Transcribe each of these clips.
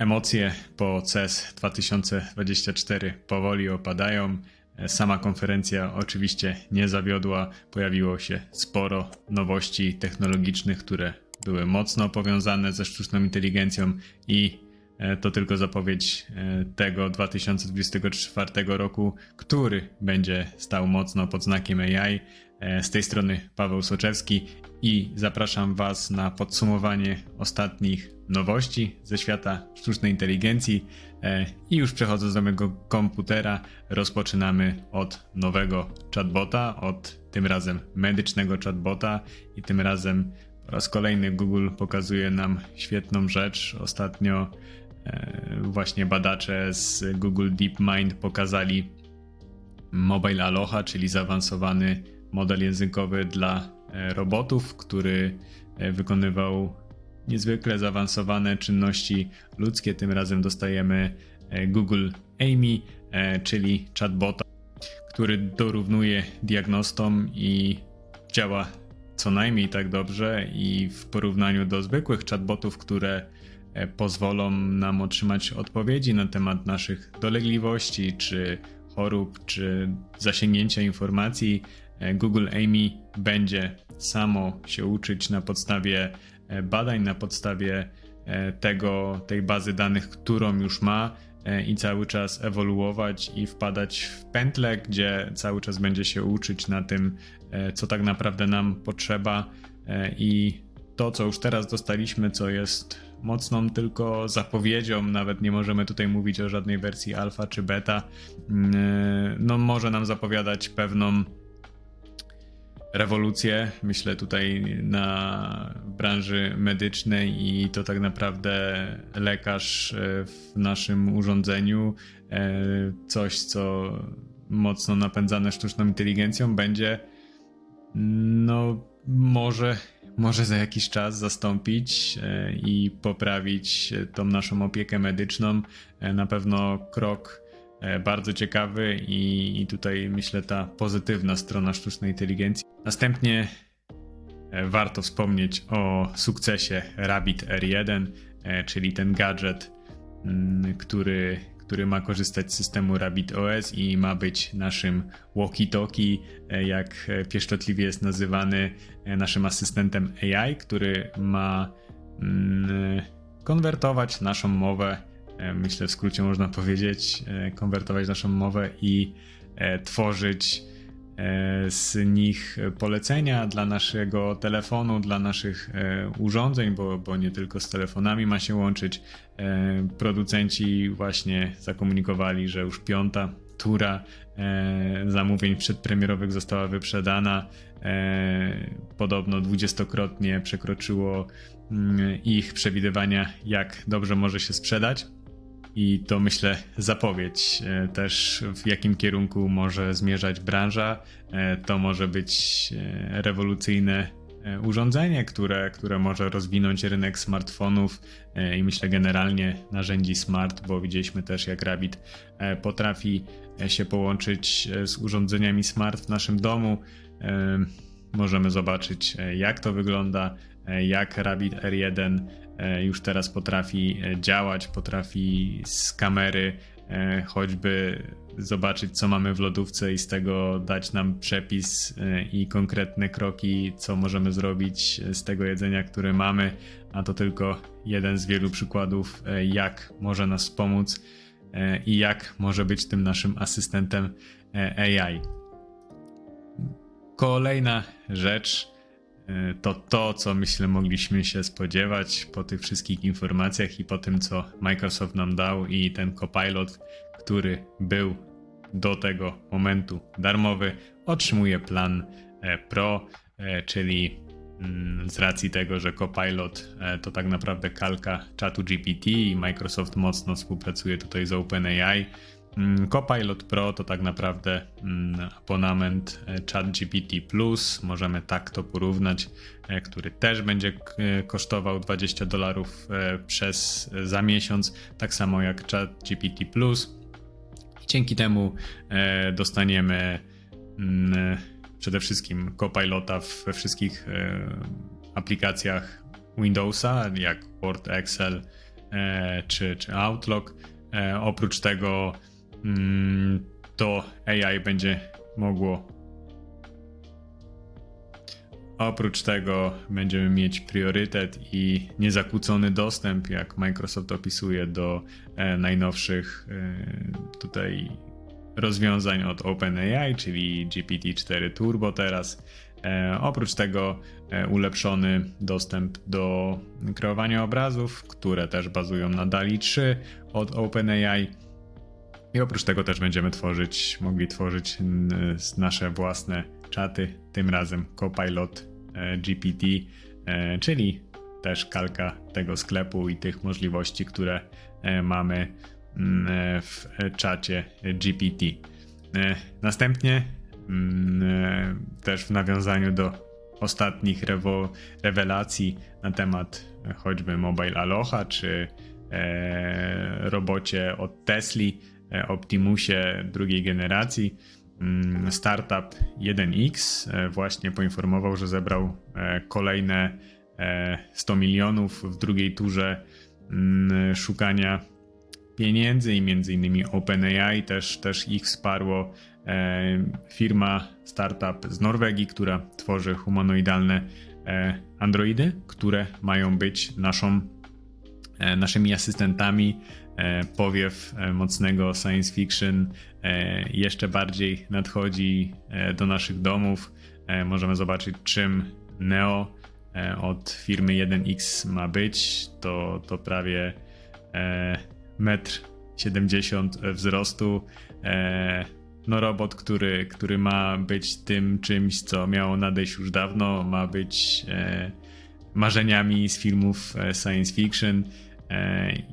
Emocje po CES 2024 powoli opadają. Sama konferencja oczywiście nie zawiodła. Pojawiło się sporo nowości technologicznych, które były mocno powiązane ze sztuczną inteligencją i to tylko zapowiedź e, tego 2024 roku, który będzie stał mocno pod znakiem AI. E, Z tej strony Paweł Soczewski i zapraszam Was na podsumowanie ostatnich nowości ze świata sztucznej inteligencji. E, I już przechodząc do mojego komputera, rozpoczynamy od nowego chatbota, od tym razem medycznego chatbota i tym razem po raz kolejny Google pokazuje nam świetną rzecz. Ostatnio e, właśnie badacze z Google DeepMind pokazali Mobile Aloha, czyli zaawansowany model językowy dla e, robotów, który e, wykonywał niezwykle zaawansowane czynności ludzkie. Tym razem dostajemy e, Google Amy, e, czyli chatbota, który dorównuje diagnostom i działa co najmniej tak dobrze i w porównaniu do zwykłych chatbotów, które e, pozwolą nam otrzymać odpowiedzi na temat naszych dolegliwości, czy chorób, czy zasięgnięcia informacji, e, Google Amy będzie samo się uczyć na podstawie e, badań, na podstawie e, tego, tej bazy danych, którą już ma e, i cały czas ewoluować i wpadać w pętlę, gdzie cały czas będzie się uczyć na tym, e, co tak naprawdę nam potrzeba e, i to, co już teraz dostaliśmy, co jest mocną tylko zapowiedzią, nawet nie możemy tutaj mówić o żadnej wersji alfa czy beta, mm, e, no może nam zapowiadać pewną rewolucję, myślę tutaj na branży medycznej i to tak naprawdę lekarz e, w naszym urządzeniu, e, coś co mocno napędzane sztuczną inteligencją będzie. No może może za jakiś czas zastąpić e, i poprawić e, tą naszą opiekę medyczną. E, Na pewno krok bardzo ciekawy i, tutaj myślę ta pozytywna strona sztucznej inteligencji. Następnie warto wspomnieć o sukcesie Rabbit R1, e, czyli ten gadżet, mm, który, który ma korzystać z systemu Rabbit OS i ma być naszym walkie-talkie, e, jak e, pieszczotliwie jest nazywany, e, naszym asystentem AI, który ma mm, konwertować naszą mowę, myślę w skrócie można powiedzieć, konwertować naszą mowę i tworzyć z nich polecenia dla naszego telefonu, dla naszych e, urządzeń, bo, bo nie tylko z telefonami ma się łączyć. E, Producenci właśnie zakomunikowali, że już piąta tura e, zamówień przedpremierowych została wyprzedana. E, Podobno dwudziestokrotnie przekroczyło mm, ich przewidywania, jak dobrze może się sprzedać. I to myślę zapowiedź e, też w jakim kierunku może zmierzać branża. E, To może być e, rewolucyjne urządzenie, które, które może rozwinąć rynek smartfonów i myślę generalnie narzędzi smart, bo widzieliśmy też jak Rabbit potrafi się połączyć z urządzeniami smart w naszym domu. Możemy zobaczyć jak to wygląda, jak Rabbit R1 e, już teraz potrafi e, działać, potrafi z kamery e, choćby zobaczyć, co mamy w lodówce i z tego dać nam przepis e, i konkretne kroki, co możemy zrobić z tego jedzenia, które mamy. A to tylko jeden z wielu przykładów, e, jak może nas wspomóc e, i jak może być tym naszym asystentem e, AI. Kolejna rzecz e, to to, co myślę mogliśmy się spodziewać po tych wszystkich informacjach i po tym, co Microsoft nam dał i ten Copilot, który był do tego momentu darmowy, otrzymuje plan e, Pro, e, czyli mm, z racji tego, że Copilot e, to tak naprawdę kalka czatu GPT i Microsoft mocno współpracuje tutaj z OpenAI. Mm, Copilot Pro to tak naprawdę mm, abonament e, ChatGPT Plus, możemy tak to porównać, e, który też będzie e, kosztował 20 dolarów przez za miesiąc, tak samo jak ChatGPT Plus. Dzięki temu dostaniemy mm, przede wszystkim Copilota we wszystkich aplikacjach Windowsa, jak Word, Excel, czy, czy Outlook. Oprócz tego to AI będzie mogło Oprócz tego będziemy mieć priorytet i niezakłócony dostęp, jak Microsoft opisuje, do e, najnowszych e, tutaj rozwiązań od OpenAI, czyli GPT-4 Turbo teraz. E, oprócz tego e, ulepszony dostęp do kreowania obrazów, które też bazują na DALI 3 od OpenAI. I oprócz tego też będziemy tworzyć, mogli tworzyć n, nasze własne czaty, tym razem Copilot e, GPT, e, czyli też kalka tego sklepu i tych możliwości, które e, mamy mm, w czacie GPT. Następnie mm, też w nawiązaniu do ostatnich rewelacji na temat choćby Mobile Aloha czy robocie od Tesli, Optimusie drugiej generacji. Mm, Startup 1X e, właśnie poinformował, że zebrał e, kolejne e, 100 milionów w drugiej turze mm, szukania pieniędzy i między innymi OpenAI też, też ich wsparło e, firma startup z Norwegii, która tworzy humanoidalne e, androidy, które mają być naszą, e, naszymi asystentami. E, powiew e, mocnego science fiction e, jeszcze bardziej nadchodzi e, do naszych domów. E, możemy zobaczyć czym Neo e, od firmy 1X ma być. To, to prawie e, metr 70 wzrostu. E, no robot, który, który ma być tym czymś, co miało nadejść już dawno, ma być e, marzeniami z filmów e, science fiction e,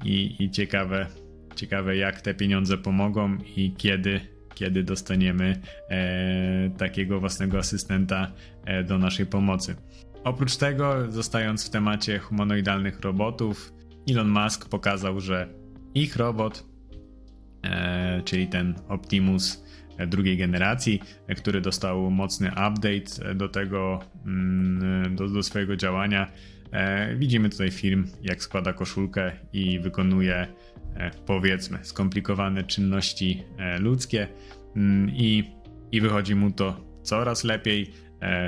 i, i ciekawe, ciekawe jak te pieniądze pomogą i kiedy, kiedy dostaniemy e, takiego własnego asystenta e, do naszej pomocy. Oprócz tego, zostając w temacie humanoidalnych robotów, Elon Musk pokazał, że ich robot, e, czyli ten Optimus e, drugiej generacji, e, który dostał mocny update e, do tego, mm, do, do swojego działania. E, Widzimy tutaj film, jak składa koszulkę i wykonuje, e, powiedzmy, skomplikowane czynności e, ludzkie, Mm, i, i wychodzi mu to coraz lepiej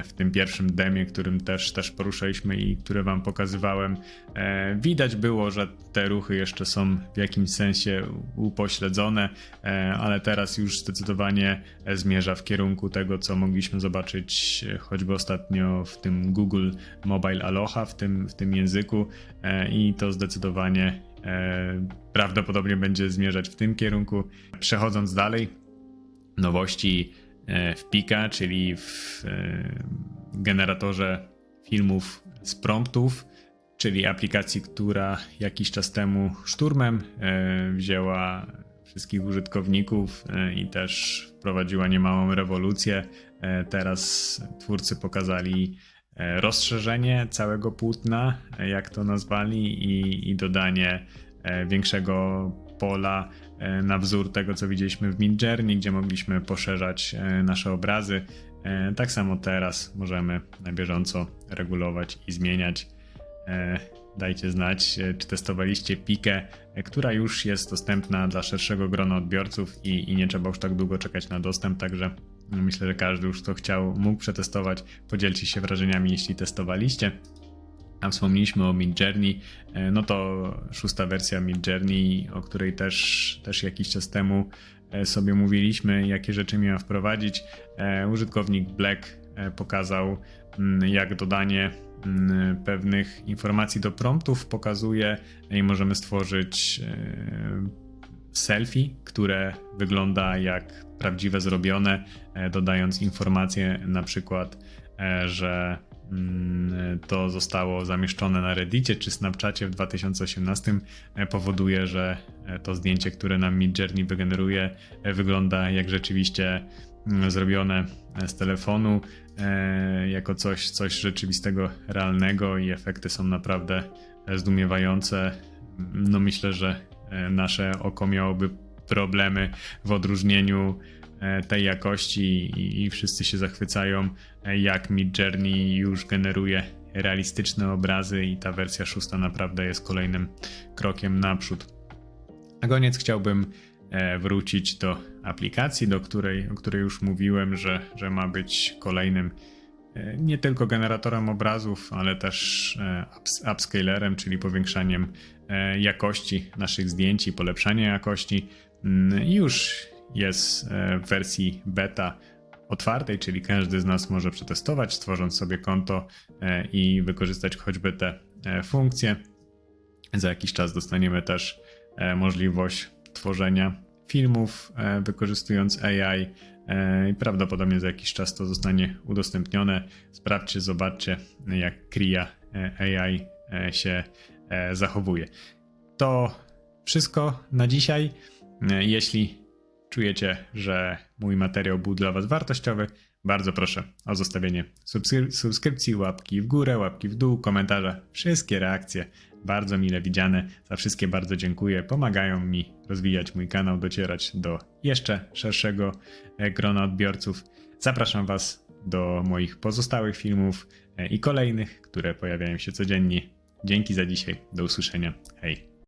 w tym pierwszym demie, którym też, też poruszaliśmy i które wam pokazywałem, e, widać było, że te ruchy jeszcze są w jakimś sensie upośledzone, e, ale teraz już zdecydowanie e, zmierza w kierunku tego, co mogliśmy zobaczyć e, choćby ostatnio w tym Google Mobile Aloha, w tym, w tym języku e, i to zdecydowanie e, prawdopodobnie będzie zmierzać w tym kierunku. Przechodząc dalej, nowości e, w Pika, czyli w e, generatorze filmów z promptów, czyli aplikacji, która jakiś czas temu szturmem e, wzięła wszystkich użytkowników e, i też wprowadziła niemałą rewolucję. E, Teraz twórcy pokazali e, rozszerzenie całego płótna, e, jak to nazwali, i, i dodanie e, większego pola e, na wzór tego, co widzieliśmy w Midjourney, gdzie mogliśmy poszerzać e, nasze obrazy. E, Tak samo teraz możemy na bieżąco regulować i zmieniać. E, Dajcie znać, e, czy testowaliście Pikę, e, która już jest dostępna dla szerszego grona odbiorców i, i nie trzeba już tak długo czekać na dostęp, także myślę, że każdy już kto chciał mógł przetestować. Podzielcie się wrażeniami, jeśli testowaliście. A wspomnieliśmy o Midjourney, e, no to szósta wersja Midjourney, o której też, też jakiś czas temu e, sobie mówiliśmy, jakie rzeczy miała wprowadzić. E, Użytkownik Black pokazał, mm, jak dodanie mm, pewnych informacji do promptów pokazuje i możemy stworzyć selfie, które wygląda jak prawdziwe zrobione, dodając informacje na przykład, że to zostało zamieszczone na Reddicie czy Snapchacie w 2018 e, powoduje, że e, to zdjęcie, które nam Midjourney wygeneruje e, wygląda jak rzeczywiście mm, zrobione z telefonu jako coś, coś rzeczywistego, realnego i efekty są naprawdę zdumiewające. No myślę, że nasze oko miałoby problemy w odróżnieniu tej jakości i, i wszyscy się zachwycają, e, jak Midjourney już generuje realistyczne obrazy i ta wersja szósta naprawdę jest kolejnym krokiem naprzód. Na koniec chciałbym e, wrócić do aplikacji, do której, o której już mówiłem, że, że ma być kolejnym e, nie tylko generatorem obrazów, ale też e, ups- upscalerem, czyli powiększaniem e, jakości naszych zdjęć i polepszanie jakości. Mm, Już jest e, w wersji beta otwartej, czyli każdy z nas może przetestować, stworząc sobie konto e, i wykorzystać choćby te e, funkcje. Za jakiś czas dostaniemy też możliwość tworzenia filmów wykorzystując AI i prawdopodobnie za jakiś czas to zostanie udostępnione. Sprawdźcie, zobaczcie jak Kria AI się zachowuje. To wszystko na dzisiaj. Jeśli czujecie, że mój materiał był dla Was wartościowy, bardzo proszę o zostawienie subskry- subskrypcji, łapki w górę, łapki w dół, komentarze, wszystkie reakcje bardzo mile widziane. Za wszystkie bardzo dziękuję. Pomagają mi rozwijać mój kanał, docierać do jeszcze szerszego e, grona odbiorców. Zapraszam Was do moich pozostałych filmów e, i kolejnych, które pojawiają się codziennie. Dzięki za dzisiaj. Do usłyszenia. Hej.